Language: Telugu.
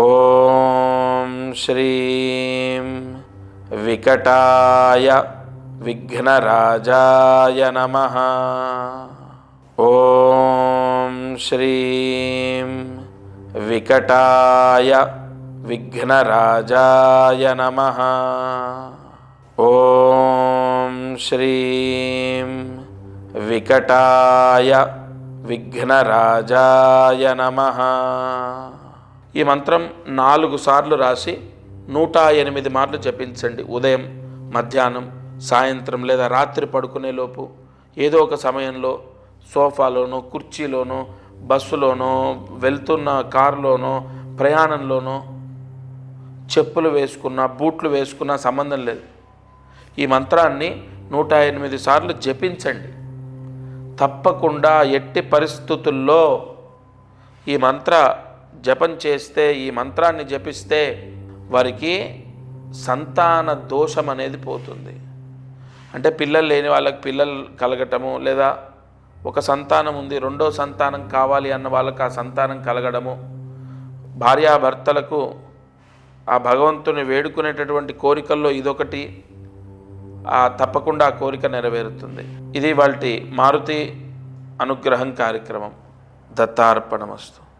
ॐ श्रीं विकटाय विघ्नराजाय नमः। ॐ श्रीं विकटाय विघ्नराजाय नमः। ॐ श्रीं विकटाय विघ्नराजाय नमः। ఈ మంత్రం నాలుగు సార్లు రాసి నూట ఎనిమిది మార్లు జపించండి. ఉదయం మధ్యాహ్నం సాయంత్రం లేదా రాత్రి పడుకునేలోపు ఏదో ఒక సమయంలో సోఫాలోనో కుర్చీలోనో బస్సులోనో వెళ్తున్న కారులోనో ప్రయాణంలోనో చెప్పులు వేసుకున్న బూట్లు వేసుకున్న సంబంధం లేదు. ఈ మంత్రాన్ని నూట ఎనిమిది సార్లు జపించండి. తప్పకుండా ఎట్టి పరిస్థితుల్లో ఈ మంత్ర జపం చేస్తే ఈ మంత్రాన్ని జపిస్తే వారికి సంతాన దోషం అనేది పోతుంది. అంటే పిల్లలు లేని వాళ్ళకి పిల్లలు కలగటము లేదా ఒక సంతానం ఉంది రెండో సంతానం కావాలి అన్న వాళ్ళకి ఆ సంతానం కలగడము భార్యాభర్తలకు ఆ భగవంతుని వేడుకునేటటువంటి కోరికల్లో ఇదొకటి ఆ తప్పకుండా ఆ కోరిక నెరవేరుతుంది. ఇది వాళ్ళ మారుతి అనుగ్రహం కార్యక్రమం. దత్తార్పణమస్తు.